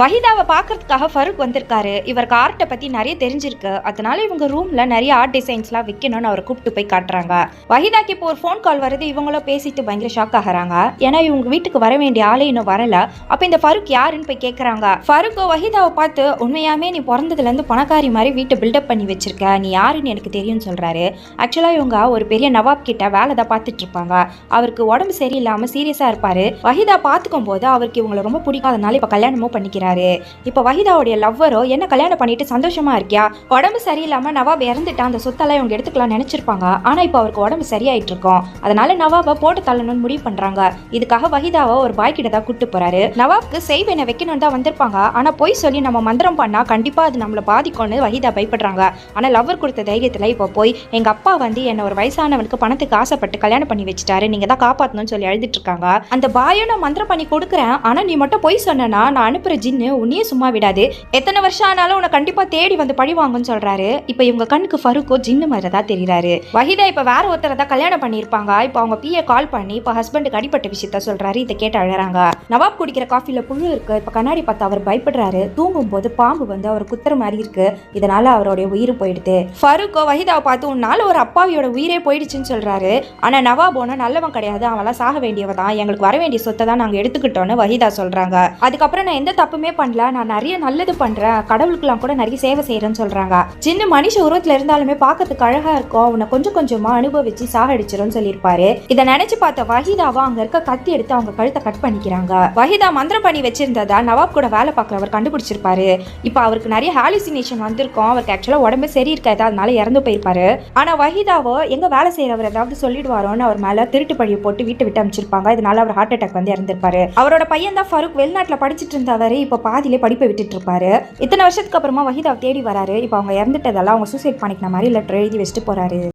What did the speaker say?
வஹிதாவை பார்க்கறதுக்காக ஃபருக் வந்திருக்காரு. இவருக்கு ஆர்ட்டை பற்றி நிறைய தெரிஞ்சிருக்கு. அதனால இவங்க ரூமில் நிறைய ஆர்ட் டிசைன்ஸ்லாம் விற்கணும்னு அவரை கூப்பிட்டு போய் காட்டுறாங்க. வஹிதாக்கு இப்போ ஒரு ஃபோன் கால் வருது. இவங்களும் பேசிட்டு பயங்கர ஷாக் ஆகுறாங்க. ஏன்னா இவங்க வீட்டுக்கு வர வேண்டிய ஆளே இன்னும் வரல. அப்போ இந்த ஃபருக் யாருன்னு போய் கேட்குறாங்க ஃபருக் வஹிதாவை பார்த்து உண்மையாமே நீ பிறந்ததுலேருந்து பணக்காரி மாதிரி வீட்டை பில்டப் பண்ணி வச்சிருக்க. நீ யாருன்னு எனக்கு தெரியும்னு சொல்கிறாரு ஆக்சுவலாக இவங்க ஒரு பெரிய நவாப் கிட்ட வேலை தான் பார்த்துட்டு இருப்பாங்க. அவருக்கு உடம்பு சரியில்லாமல் சீரியஸாக இருப்பார். வஹிதா பார்த்துக்கும் போது அவருக்கு இவங்களை ரொம்ப பிடிக்காதனால இப்போ கல்யாணமும் பண்ணிக்கிறேன் இப்போ வஹிதாவுடைய லவ்வரோ என்ன கல்யாணம் பண்ணிட்டு சந்தோஷமா இருக்கியா? உடம்பு சரியில்லாமல் நவாப் இறந்துட்டா அந்த சொத்தெல்லாம் இவங்க எடுத்துக்கலாம் நினச்சிருப்பாங்க. ஆனால் இப்போ அவருக்கு உடம்பு சரியாயிட்டு இருக்கும். அதனால நவாபை போட்டு தள்ளணும்னு முடிவு பண்ணுறாங்க இதுக்காக வஹிதாவை ஒரு பாய் கிட்ட தான் கூட்டு போறாரு. நவாப்க்கு செய்வேனை வைக்கணும்னு தான் வந்திருப்பாங்க. ஆனால் பொய் சொல்லி நம்ம மந்திரம் பண்ணால் கண்டிப்பாக அது நம்மளை பாதிக்கும்னு வஹிதா பயப்படுறாங்க. ஆனால் லவ்வர் கொடுத்த தைரியத்தில் இப்போ போய் எங்கள் அப்பா வந்து என்னை ஒரு வயசானவனுக்கு பணத்துக்கு ஆசைப்பட்டு கல்யாணம் பண்ணி வச்சுட்டாரு. நீங்கள் தான் காப்பாற்றணும்னு சொல்லி எழுதிட்டு இருக்காங்க. அந்த பாயை நான் மந்திரம் பண்ணி கொடுக்குறேன். ஆனால் நீ மட்டும் பொய் சொன்னா நான் அனுப்புகிற ஜின்னு உன்னையே சும்மா விடாது. எத்தனை வருஷம் ஆனாலும் உன்னை கண்டிப்பாக தேடி வந்து பழி வாங்குன்னு சொல்கிறாரு இப்போ இவங்க கண்ணுக்கு ஃபருக்கோ ஜின்னு மாதிரி தான் தெரியுறாரு. வஹிதா இப்போ வேற ஒருத்தரை தான் கல்யாணம் பண்ணியிருப்பாங்க. இப்போ அவங்க பிஏ கால் பண்ணி இப்போ ஹஸ்பண்டுக்கு அடிப்பட்ட விஷயத்த சொல்கிறாரு இதை கேட்டு அழறாங்க. நவாப் குடிக்கிற காஃபியில் புழு இருக்கு. இப்போ கண்ணாடி பார்த்து அவர் பயப்படுறாரு. தூங்கும்போது பாம்பு வந்து அவர் குத்துற மாதிரி இருக்கு. இதனால அவருடைய உயிர் போயிடுது. ஃபருக்கோ வஹிதாவை பார்த்து உன்னால ஒரு அப்பாவியோட உயிரே போயிடுச்சுன்னு சொல்றாரு. ஆனா நவாபோனா நல்லவன் கிடையாது. அவன்லாம் சாக வேண்டியவ தான். எங்களுக்கு வர வேண்டிய சொத்தை தான் நாங்க எடுத்துக்கிட்டோம்னு வஹிதா சொல்றாங்க. அதுக்கப்புறம் நான் எந்த தப்பு தப்புமே பண்ணல. நான் நிறைய நல்லது பண்றேன். கடவுளுக்குலாம் கூட நிறைய சேவை செய்யறேன்னு சொல்றாங்க. சின்ன மனுஷ உருவத்துல இருந்தாலுமே பார்க்கறதுக்கு அழகா இருக்கும். அவனை கொஞ்சம் கொஞ்சமா அனுபவிச்சு சாகடிச்சிரும் சொல்லியிருப்பாரு. இதை நினைச்சு பார்த்த வஹிதாவா அங்க இருக்க கத்தி எடுத்து அவங்க கழுத்தை கட் பண்ணிக்கிறாங்க. வஹிதா மந்திரம் பண்ணி வச்சிருந்ததா நவாப் கூட வேலை பார்க்குறவர் கண்டுபிடிச்சிருப்பாரு. இப்போ அவருக்கு நிறைய ஹாலுசினேஷன் வந்திருக்கும். அவருக்கு ஆக்சுவலாக உடம்பு சரி இருக்காது அதனால இறந்து போயிருப்பாரு. ஆனா வஹிதாவோ எங்க வேலை செய்யறவர் ஏதாவது சொல்லிடுவாரோன்னு அவர் மேல திருட்டு பழியை போட்டு வீட்டை விட்டு அமைச்சிருப்பாங்க. இதனால அவர் ஹார்ட் அட்டாக் வந்து இறந்திருப்பாரு. அவரோட பையன் தான் ஃபருக் வெளிநாட்டுல படிச்சிட்டு இருந்தவர் இப்போ பாதியிலே படிப்பை விட்டுட்டுருப்பாரு இத்தனை வருஷத்துக்கு அப்புறமா வஹிதாவை தேடி வராரு. இப்போ அவங்க இறந்துட்டதெல்லாம் அவங்க சூசைட் பண்ணிக்கிற மாதிரி லெட்டர் எழுதி வச்சுட்டு போறாரு.